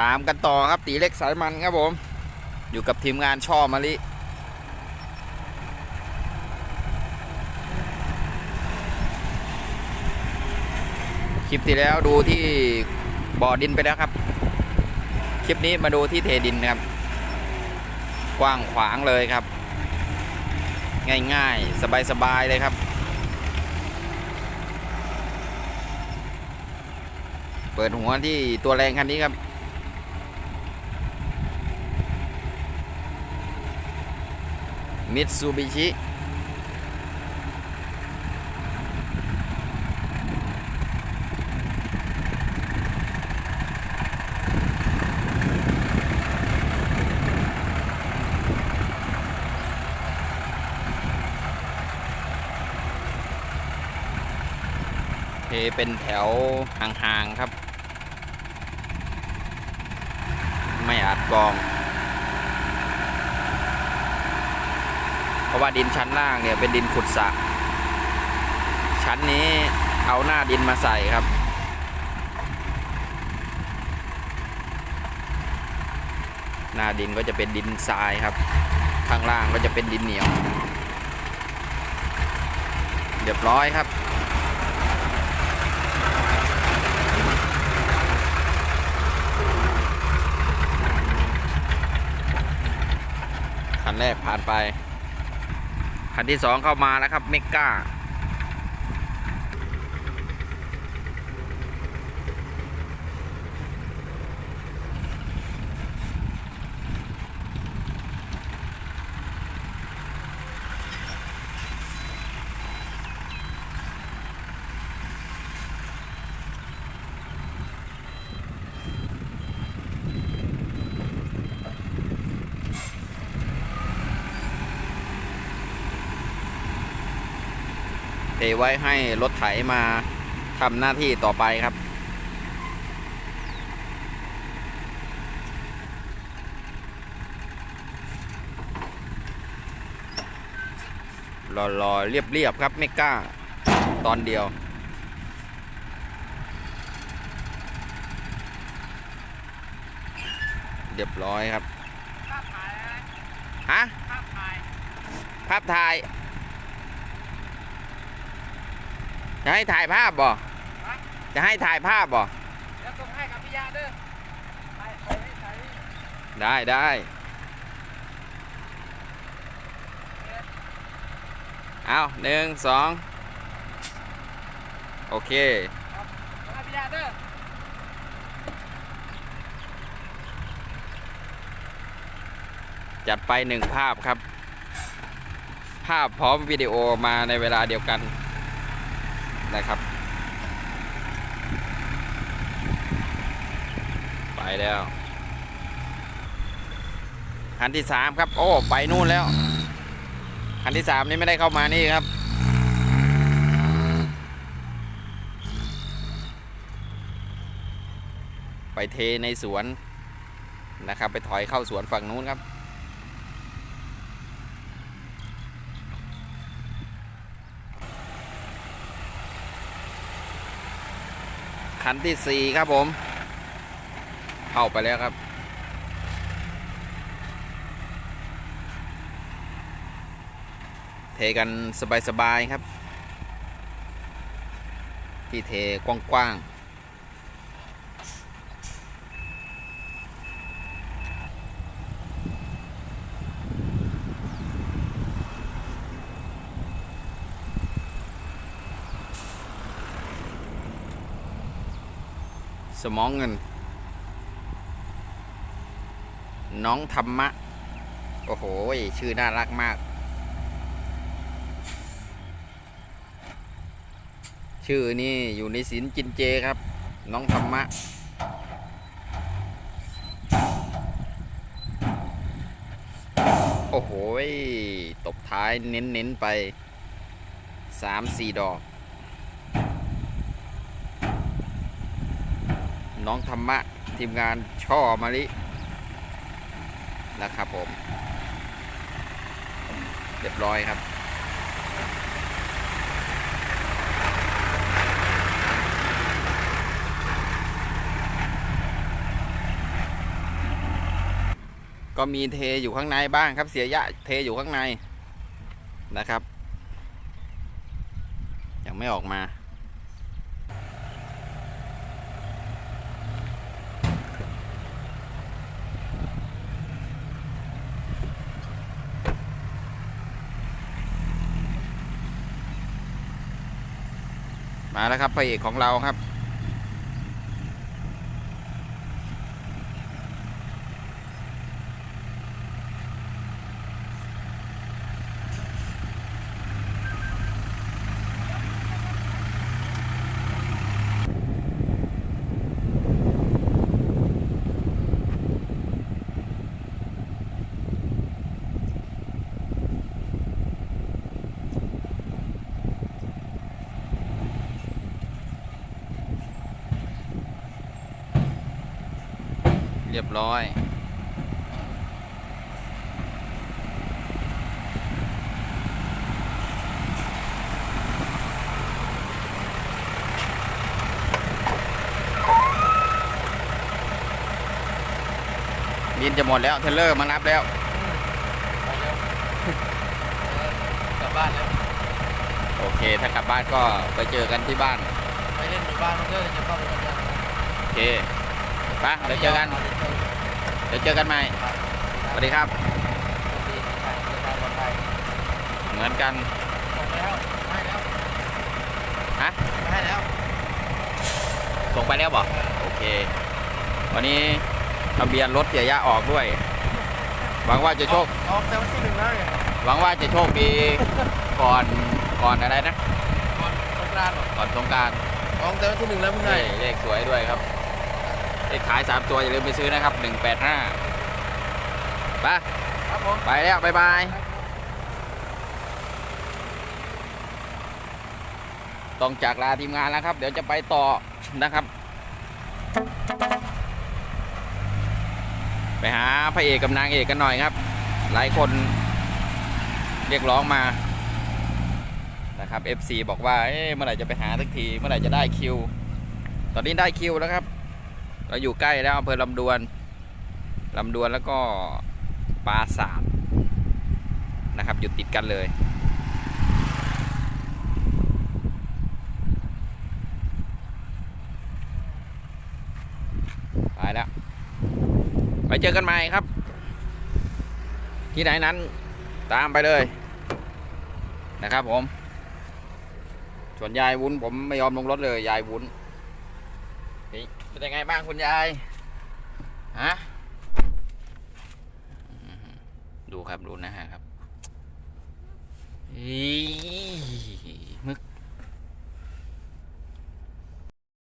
ตามกันต่อครับตีเล็กสายมันครับผม อยู่กับทีมงานช่อมะลิคลิปที่แล้วดูที่บ่อดินไปแล้วครับ คลิปนี้มาดูที่เทดินนะครับ กว้างขวางเลยครับ ง่ายๆ สบายๆเลยครับเปิดหัวที่ตัวแรงคันนี้ครับ มิตซูบิชิเทเป็นแถวห่างๆครับ ไม่อาจกอง เพ ราะว่าดินชั้นล่างเนี่ยเป็นดินขุดสระชั้นนี้เอาหน้าดินมาใส่ครับ หน้าดินก็จะเป็นดินทรายครับ ข้างล่างก็จะเป็นดินเหนียวเรียบร้อยครับคันแรกผ่านไป คันที่สองเข้ามาแล้วครับเมก้า เทไว้ให้รถไถมาทำหน้าที่ต่อไปครับ รอรอเรียบเรียบๆครับไม่กล้าตอนเดียวเรียบร้อยครับภาพถ่ายนะฮะ ภาพถ่าย ภาพถ่าย จะให้ถ่ายภาพบ่ฮะจะให้ถ่ายภาพบ่เดี๋ยวส่งให้กับพี่ยาเด้อถ่ายถ่ายถ่ายได้ได้เอาหนึ่งสองโอเคส่งให้พี่ยาเด้อจัดไปหนึ่งภาพครับ ภาพพร้อมวิดีโอมาในเวลาเดียวกัน นะครับ ไปแล้วคันที่สามครับ โอ้ไปนู่นแล้วคันที่สามนี่ไม่ได้เข้ามานี่ครับ ไปเทในสวนนะครับ ไปถอยเข้าสวนฝั่งนู้นครับ คันที่สี่ครับผม เข้าไปแล้วครับ เทกันสบายๆครับ ที่เทกว้างๆ สมองเงิน น้องธรรมะ โอ้โห ชื่อน่ารักมาก ชื่อนี่อยู่ในศีลกินเจครับ น้องธรรมะโอ้โห ตบท้ายเน้น ๆ ไปสามสี่ดอก น้องธรรมะ ทีมงานช่อมะลินะครับผม เรียบร้อยครับ ก็มีเทอยู่ข้างในบ้างครับเสียยะเทอยู่ข้างในนะครับ ยังไม่ออกมา มาแล้วครับพระเอกของเราครับ รียบร้อยบินจะหมดแล้ว เทรลเลอร์มารับแล้วไปเร็วกลับบ้านแล้ว โอเค ถ้ากลับบ้านก็ไปเจอกันที่บ้าน ไปเล่นอยู่บ้านมันก็จะเข้าไปกันยังโอเค ไปะเดี๋ยวเจอกัน เดี๋ยวเจอกันใหม่สวัสดีครับดีไปเดินทางปลอดภัยเหมือนกันส่งไปแล้วให้แล้วฮะให้แล้วส่งไปแล้วบอกโอเค วันนี้ทะเบียนรถเสียยะออกด้วย หวังว่าจะโชค ออกแต่วันที่หนึ่งแล้วไงหวังว่าจะโชคดีก่อนก่อนอะไรนะ ก่อนสงกรานต์ก่อนสงกรารออกแต่วันที่หนึ่งแล้วเพิ่งได้เลขสวยด้วยครับ เลขขายสามตัวอย่าลืมไปซื้อนะครับหนึ่งแปดห้าไปครับผมไปแล้ว บ๊ายบาย ต้องจากลาทีมงานแล้วครับ เดี๋ยวจะไปต่อนะครับ ไปหาพระเอกกับนางเอกกันหน่อยครับ หลายคนเรียกร้องมานะครับ FC บอกว่าเอ๊ะเมื่อไหร่จะไปหาสักที เมื่อไหร่จะได้คิว ตอนนี้ได้คิวแล้วครับ เราอยู่ใกล้แล้วอำเภอลำดวนลำดวนแล้วก็ปราสาทนะครับ อยู่ติดกันเลยไปแล้วไปเจอกันใหม่ครับ ที่ไหนนั้นตามไปเลยนะครับผม ส่วนยายวุ้นผมไม่ยอมลงรถเลยยายวุ้น นี่เป็นยังไงบ้างคุณยาย ฮะ ดูครับ ดูนะฮะครับอี